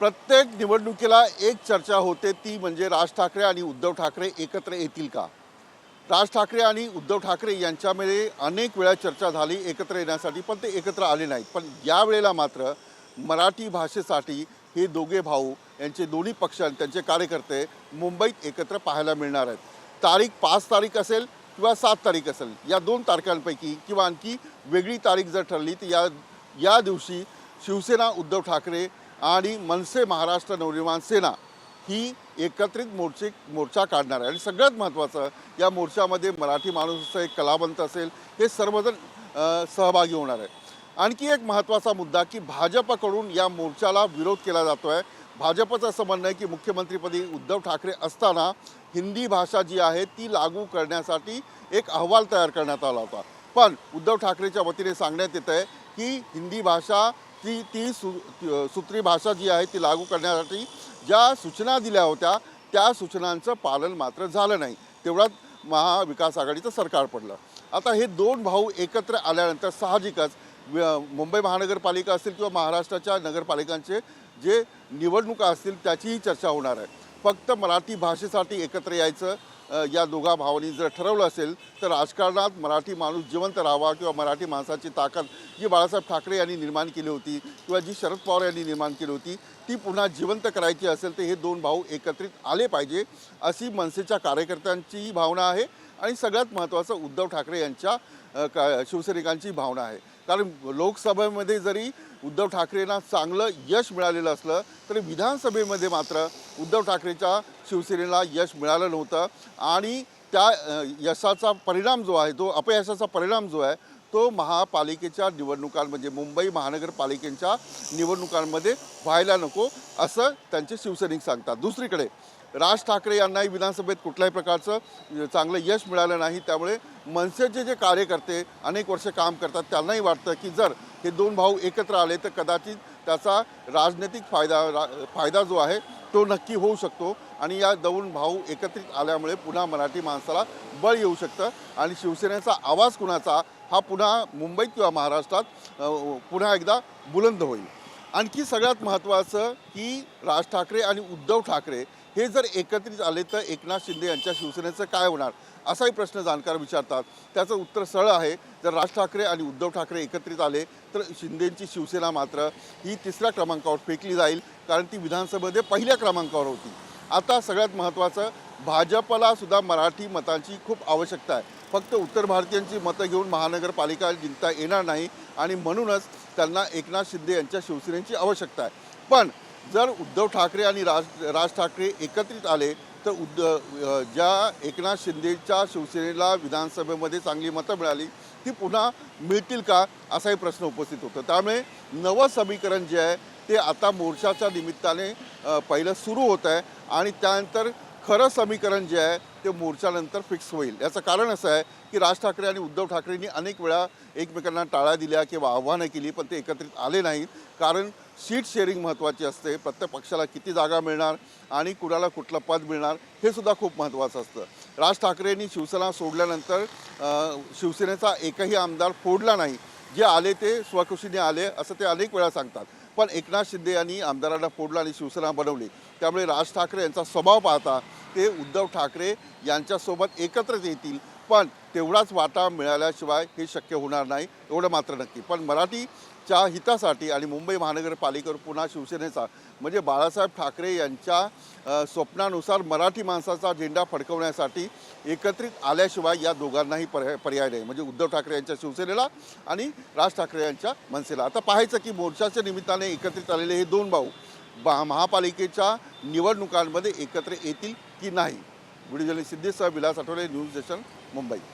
प्रत्येक निवडणुकीला एक चर्चा होते ती म्हणजे राज ठाकरे आणि उद्धव ठाकरे एकत्र येतील का? राज ठाकरे आणि उद्धव ठाकरे यांच्यामध्ये अनेक वेळा चर्चा झाली एकत्र येण्यासाठी पण ते एकत्र आले नाहीत. पण यावेळेला मात्र मराठी भाषेसाठी हे दोघे भाऊ यांचे दोन्ही पक्ष आणि त्यांचे कार्यकर्ते मुंबईत एकत्र पाहायला मिळणार आहेत. तारीख पाच तारीख असेल किंवा सात तारीख असेल या दोन तारखांपैकी किंवा आणखी वेगळी तारीख जर ठरली तर या या दिवशी शिवसेना उद्धव ठाकरे आणि मनसे महाराष्ट्र नवनिर्माण सेना ही एकत्रित मोर्चे मोर्चा काढणार आहे. आणि सगळ्यात महत्त्वाचं या मोर्चामध्ये मराठी माणूस असेल कलावंत असेल हे सर्वजण सहभागी होणार आहे. आणखी एक महत्त्वाचा मुद्दा की भाजपकडून या मोर्चाला विरोध केला जातो आहे भाजपचं असं म्हणणं आहे की मुख्यमंत्रीपदी उद्धव ठाकरे असताना हिंदी भाषा जी आहे ती लागू करण्यासाठी एक अहवाल तयार करण्यात आला होता. पण उद्धव ठाकरेच्या वतीने सांगण्यात येत आहे की हिंदी भाषा ती ती सु सूत्री भाषा जी आहे ती लागू करण्यासाठी ज्या सूचना दिल्या होत्या त्या सूचनांचं पालन मात्र झालं नाही. तेवढ्यात महाविकास आघाडीचं सरकार पडलं. आता हे दोन भाऊ एकत्र आल्यानंतर साहजिकच मुंबई महानगरपालिका असतील किंवा महाराष्ट्राच्या नगरपालिकांचे जे निवडणुका असतील त्याचीही चर्चा होणार आहे. फक्त मराठी भाषेसाठी एकत्र यायचं या दोघा भावांनी जर ठरवलं असेल तर राजकारणात मराठी माणूस जिवंत राहावा किंवा मराठी माणसाची ताकद जी बाळासाहेब ठाकरे यांनी निर्माण केली होती किंवा जी शरद पवार यांनी निर्माण केली होती ती पुन्हा जिवंत करायची असेल तर हे दोन भाऊ एकत्रित आले पाहिजे अशी मनसेच्या कार्यकर्त्यांचीही भावना आहे. आणि सगळ्यात महत्त्वाचं उद्धव ठाकरे यांच्या का शिवसैनिकांची भावना आहे. कारण लोकसभेमध्ये जरी उद्धव ठाकरेंना चांगलं यश मिळालेलं असलं तरी विधानसभेमध्ये मात्र उद्धव ठाकरेच्या शिवसेनेला यश मिळालं नव्हतं. आणि त्या यशाचा परिणाम जो आहे तो अपयशाचा परिणाम जो आहे तो महापालिकेच्या निवडणुकांमध्ये मुंबई महानगरपालिकेच्या निवडणुकांमध्ये व्हायला नको असं त्यांचे शिवसैनिक सांगतात. दुसरीकडे राज ठाकरे यांनाही विधानसभेत कुठल्याही प्रकारचं चांगलं यश मिळालं नाही. त्यामुळे मनसेचे जे कार्यकर्ते अनेक वर्ष काम करतात त्यांनाही वाटतं की जर हे दोन भाऊ एकत्र आले तर कदाचित त्याचा राजनैतिक फायदा रा फायदा जो आहे तो नक्की होऊ शकतो. आणि या दोन भाऊ एकत्रित आल्यामुळे पुन्हा मराठी माणसाला बळ येऊ शकतं. आणि शिवसेनेचा आवाज कुणाचा हा पुन्हा मुंबईत किंवा महाराष्ट्रात पुन्हा एकदा बुलंद होईल. आणखी सगळ्यात महत्त्वाचं की राज ठाकरे आणि उद्धव ठाकरे हे जर एकत्रित आले तर एकनाथ शिंदे यांच्या शिवसेनेचं काय होणार? असाही प्रश्न जाणकार विचारतात. त्याचं उत्तर सरळ आहे. जर राज ठाकरे आणि उद्धव ठाकरे एकत्रित आले तर शिंदेंची शिवसेना मात्र ही तिसऱ्या क्रमांकावर फेकली जाईल कारण ती विधानसभेमध्ये पहिल्या क्रमांकावर होती. आता सगळ्यात महत्त्वाचं भाजपला सुद्धा मराठी मतांची खूप आवश्यकता आहे. फक्त उत्तर भारतीयांची मतं घेऊन महानगरपालिका जिंकता येणार नाही आणि म्हणूनच त्यांना एकनाथ शिंदे यांच्या शिवसेनेची आवश्यकता आहे. पण जर उद्धव ठाकरे आणि राज राज ठाकरे एकत्रित आले तर उद्ध ज्या एकनाथ शिंदेच्या शिवसेनेला विधानसभेमध्ये चांगली मतं मिळाली ती पुन्हा मिळतील का असाही प्रश्न उपस्थित होतो. त्यामुळे नवं समीकरण जे आहे ते आता मोर्चाच्या निमित्ताने पहिलं सुरू होत आहे आणि त्यानंतर खरं समीकरण जे आहे ते मोर्चानंतर फिक्स होईल. याचं कारण असं आहे की राज ठाकरे आणि उद्धव ठाकरेंनी अनेक वेळा एकमेकांना टाळ्या दिल्या किंवा आव्हानं केली पण ते एकत्रित आले नाहीत. कारण सीट शेअरिंग महत्त्वाची असते. प्रत्येक पक्षाला किती जागा मिळणार आणि कुणाला कुठलं पद मिळणार हे सुद्धा खूप महत्त्वाचं असतं. राज ठाकरेंनी शिवसेना सोडल्यानंतर शिवसेनेचा एकही आमदार फोडला नाही. जे आले ते स्वखुशीने आले असं ते अनेक वेळा सांगतात. पण एकनाथ शिंदे यांनी आमदारांना फोडलं आणि शिवसेना बनवली. त्यामुळे राज ठाकरे यांचा स्वभाव पाहता ते उद्धव ठाकरे यांच्यासोबत एकत्रच येतील. पण तेवढाच वाटा मिळाल्याशिवाय हे शक्य होणार नाही एवढं मात्र नक्की. पण मराठी च्या हितासाठी आणि मुंबई महानगरपालिकेवर पुन्हा शिवसेनेचा म्हणजे बाळासाहेब ठाकरे यांच्या स्वप्नानुसार मराठी माणसाचा झेंडा फडकवण्यासाठी एकत्रित आल्याशिवाय या दोघांनाही पर्याय पर्याय नाही. म्हणजे उद्धव ठाकरे यांच्या शिवसेनेला आणि राज ठाकरे यांच्या मनसेला. आता पाहायचं की मोर्चाच्या निमित्ताने एकत्रित आलेले हे दोन भाऊ बा महापालिकेच्या निवडणुकांमध्ये एकत्र येतील की नाही? व्हिडिओ जर्नलिस्ट सिद्धेसह विलास आठवले न्यूज स्टेशन मुंबई.